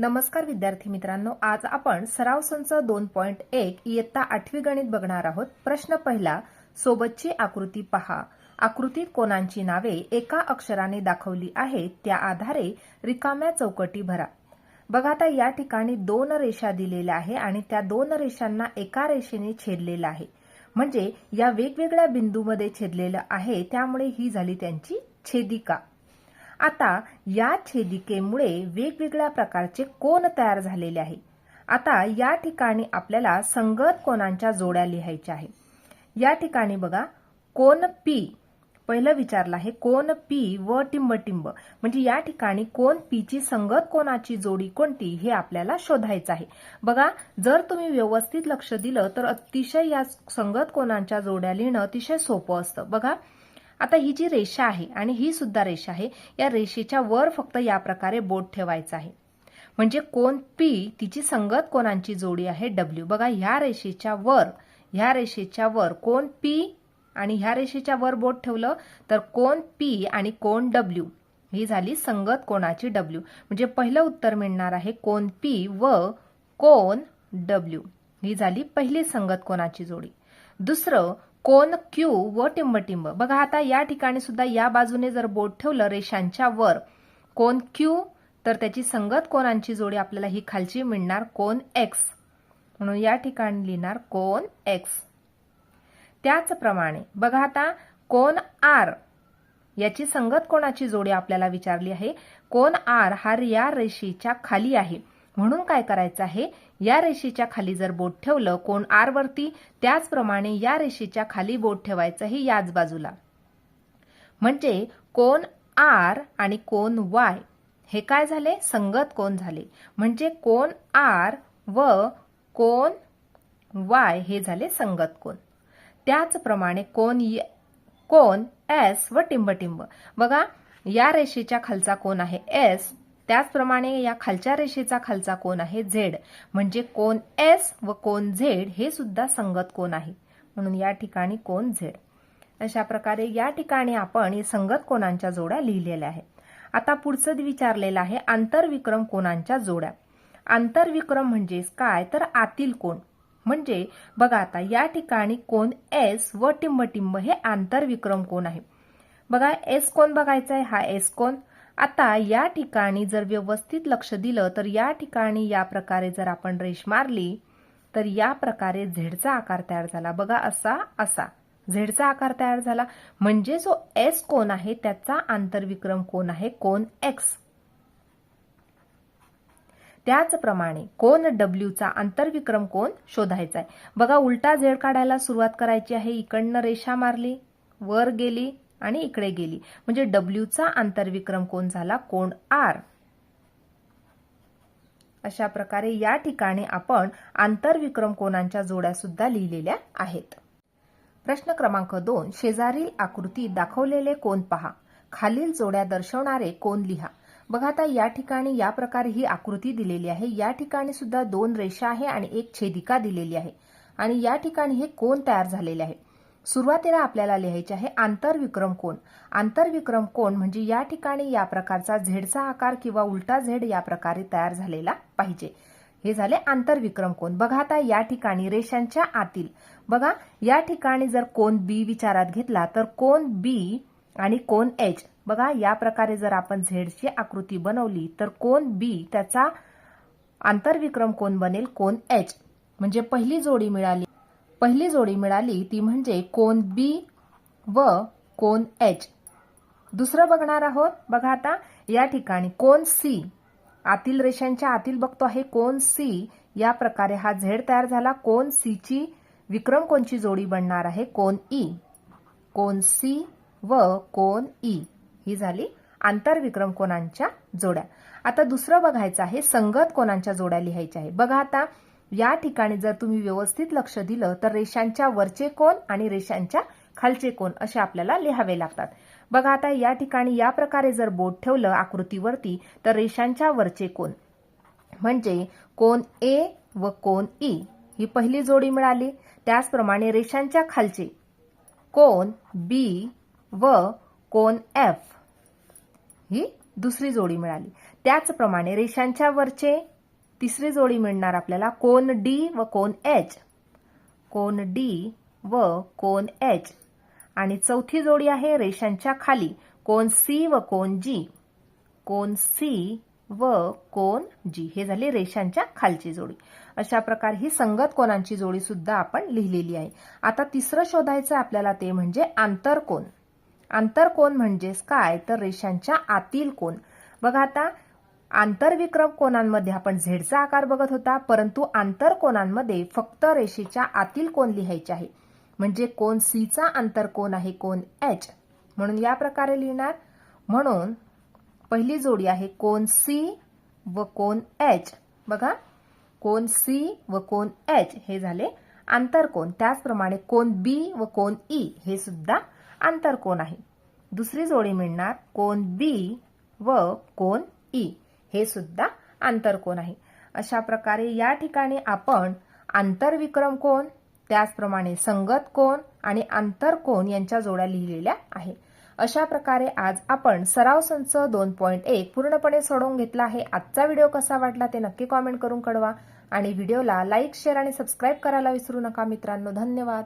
नमस्कार विद्यार्थी मित्रांनो आज आपण सराव संच दोन पॉईंट एक इयत्ता आठवी गणित बघणार आहोत. प्रश्न पहिला सोबतची आकृती पहा. आकृतीत कोणांची नावे एका अक्षराने दाखवली आहेत त्या आधारे रिकाम्या चौकटी भरा. बघा आता या ठिकाणी दोन रेषा दिलेल्या आहे आणि त्या दोन रेषांना एका रेषेने छेदलेलं आहे. म्हणजे या वेगवेगळ्या बिंदूमध्ये छेदलेलं आहे त्यामुळे ही झाली त्यांची छेदिका. आता या छेदिकेमुळे वेगवेगळ्या प्रकारचे कोण तयार झालेले आहे. आता या ठिकाणी आपल्याला संगत कोणांच्या जोड्या लिहायच्या आहे. या ठिकाणी बघा कोण पी. पहिलं विचारलं आहे कोण पी व टिंब टिंब म्हणजे या ठिकाणी कोण पीची संगत कोणाची जोडी कोणती हे आपल्याला शोधायचं आहे. बघा जर तुम्ही व्यवस्थित लक्ष दिलं तर अतिशय या संगत कोणांच्या जोड्या लिहिणं अतिशय सोपं असतं. बघा आता ही जी रेषा आहे आणि ही सुद्धा रेषा आहे या रेषेच्या वर फक्त या प्रकारे बोट ठेवायचं आहे. म्हणजे कोण पी तिची संगत कोणांची जोडी आहे डब्ल्यू बघा ह्या रेषेच्या वर ह्या रेषेच्या वर कोण पी आणि ह्या रेषेच्या वर बोट ठेवलं तर कोण पी आणि कोण डब्ल्यू ही झाली संगत कोणाची डब्ल्यू म्हणजे पहिलं उत्तर मिळणार आहे कोण पी व कोण डब्ल्यू ही झाली पहिली संगत कोणाची जोडी. दुसरं कोन क्यू व टिंबटिंब. बघा आता या ठिकाणी सुद्धा या बाजूने जर बोट ठेवलं रेषांच्या वर कोन क्यू तर त्याची संगत कोणांची जोडी आपल्याला ही खालची मिळणार कोन एक्स. म्हणून या ठिकाणी लिहिणार कोन एक्स. त्याचप्रमाणे बघा आता कोन आर. याची संगत कोणाची जोडी आपल्याला विचारली आहे. कोन आर हा या रेषेच्या खाली आहे. म्हणून काय करायचं आहे? या रेषेच्या खाली जर बोट ठेवलं कोण आर वरती? त्याचप्रमाणे या रेषेच्या खाली बोट ठेवायचं हे याच बाजूला. म्हणजे कोण आर आणि कोण वाय हे काय झाले? संगत कोण झाले? म्हणजे कोण आर व कोण वाय हे झाले संगत कोण. त्याचप्रमाणे कोण कोण एस व टिंबटिंब बघा या रेषेच्या खालचा कोण आहे एस त्याचप्रमाणे या खालच्या रेषेचा खालचा कोण आहे झेड. म्हणजे कोण एस व कोण झेड हे सुद्धा संगत कोण आहे. म्हणून या ठिकाणी कोण झेड. अशा प्रकारे या ठिकाणी आपण संगत कोणांच्या जोड्या लिहिलेल्या आहेत. आता पुढचं विचारलेलं आहे आंतरविक्रम कोणांच्या जोड्या. आंतरविक्रम म्हणजे काय? तर आतील कोण म्हणजे बघा आता या ठिकाणी कोण एस व टिंबटिंब हे आंतरविक्रम कोण आहे. बघा एस कोण बघायचा आहे हा एस कोण आता या ठिकाणी जर व्यवस्थित लक्ष दिलं तर या ठिकाणी या प्रकारे जर आपण रेष मारली तर या प्रकारे झेडचा आकार तयार झाला. बघा असा असा. झेडचा आकार तयार झाला. म्हणजे जो एस कोण आहे त्याचा आंतरविक्रम कोण आहे? कोण एक्स त्याचप्रमाणे कोण डब्ल्यूचा आंतरविक्रम कोण शोधायचा आहे. बघा उलटा झेड काढायला सुरुवात करायची आहे. इकडनं रेषा मारली वर गेली आणि इकडे गेली. म्हणजे डब्ल्यूचा आंतरविक्रम कोण झाला? कोण? आर. अशा प्रकारे या ठिकाणी आपण आंतरविक्रम कोणांच्या जोड्या सुद्धा लिहिलेल्या आहेत. प्रश्न क्रमांक दोन. शेजारील आकृती दाखवलेले कोण पहा? खालील जोड्या दर्शवणारे कोण लिहा? बघा आता या ठिकाणी या प्रकारे ही आकृती दिलेली आहे. या ठिकाणी सुद्धा दोन रेषा आहे आणि एक छेदिका दिलेली आहे. आणि या ठिकाणी हे कोण तयार झालेले आहे? सुरुवातीला आपल्याला लिहायचे आहे आंतरविक्रम कोण आंतरविक्रम कोण म्हणजे या ठिकाणी या प्रकारचा झेडचा आकार किंवा उलटा झेड या प्रकारे तयार झालेला पाहिजे. हे झाले आंतरविक्रम कोण बघा आता या ठिकाणी रेषांच्या आतील. बघा या ठिकाणी जर कोण बी विचारात घेतला तर कोण बी आणि कोण एच बघा या प्रकारे जर आपण झेडची आकृती बनवली तर कोण बी त्याचा आंतरविक्रम कोण बनेल कोण एच म्हणजे पहिली जोडी मिळाली. पहिली जोडी मिळाली ती म्हणजे कोण बी व कोन एच. दुसरं बघणार आहोत. बघा आता या ठिकाणी कोण सी आतील रेषांच्या आतील बघतो आहे कोण सी. या प्रकारे हा झेड तयार झाला. कोण सीची विक्रम कोणची जोडी बनणार आहे? कोन ई. कोण सी व कोन ई. ही झाली आंतरविक्रम कोणांच्या जोड्या. आता दुसरं बघायचं आहे. संगत कोणांच्या जोड्या लिहायच्या आहे. बघा आता या ठिकाणी जर तुम्ही व्यवस्थित लक्ष दिलं तर रेषांच्या वरचे कोण आणि रेषांच्या खालचे कोण असे आपल्याला लिहावे लागतात. बघा आता या ठिकाणी या प्रकारे जर बोट ठेवलं आकृतीवरती तर रेषांच्या वरचे कोण म्हणजे कोण ए व कोण ई e ही पहिली जोडी मिळाली. त्याचप्रमाणे रेषांच्या खालचे कोण बी व कोण एफ ही दुसरी जोडी मिळाली. त्याचप्रमाणे रेषांच्या वरचे तिसरी जोडी मिळणार आपल्याला कोन डी व कोन एच. कोन डी व कोन एच. आणि चौथी जोडी आहे रेषांच्या खाली. कोन सी व कोन जी. कोन सी व कोन जी. हे झाले रेषांच्या खालची जोडी. अशा प्रकारे ही संगत कोणांची जोडी सुद्धा आपण लिहिलेली आहे. आता तिसरं शोधायचं आहे आपल्याला ते म्हणजे आंतरकोन आंतरकोन म्हणजेच काय? तर रेषांच्या आतील कोन. बघा आता आंतरविक्रम कोणांमध्ये? आपण झेडचा आकार बघत होता परंतु आंतरकोनांमध्ये फक्त रेषेच्या आतील कोण लिहायचे आहे? म्हणजे कोण सीचा आंतर कोण आहे कोन एच म्हणून या प्रकारे लिहिणार. म्हणून पहिली जोडी आहे कोन सी व कोन एच बघा कोण सी व कोन एच हे झाले आंतरकोण त्याचप्रमाणे कोण बी व कोन ई e हे सुद्धा आंतरकोण आहे. दुसरी जोडी मिळणार कोन बी व कोन ई e. हे सुद्धा आंतरकोन आहे? अशा प्रकारे या ठिकाणी आपण आंतरविक्रम कोण त्याचप्रमाणे संगत कोण आणि आंतरकोन यांच्या जोड्या लिहिलेल्या आहे. अशा प्रकारे आज आपण सराव संच दोन पॉईंट एक पूर्णपणे सोडवून घेतला आहे. आजचा व्हिडिओ कसा वाटला ते नक्की कॉमेंट करून कळवा. आणि व्हिडिओला लाईक शेअर आणि सबस्क्राईब करायला विसरू नका मित्रांनो. धन्यवाद.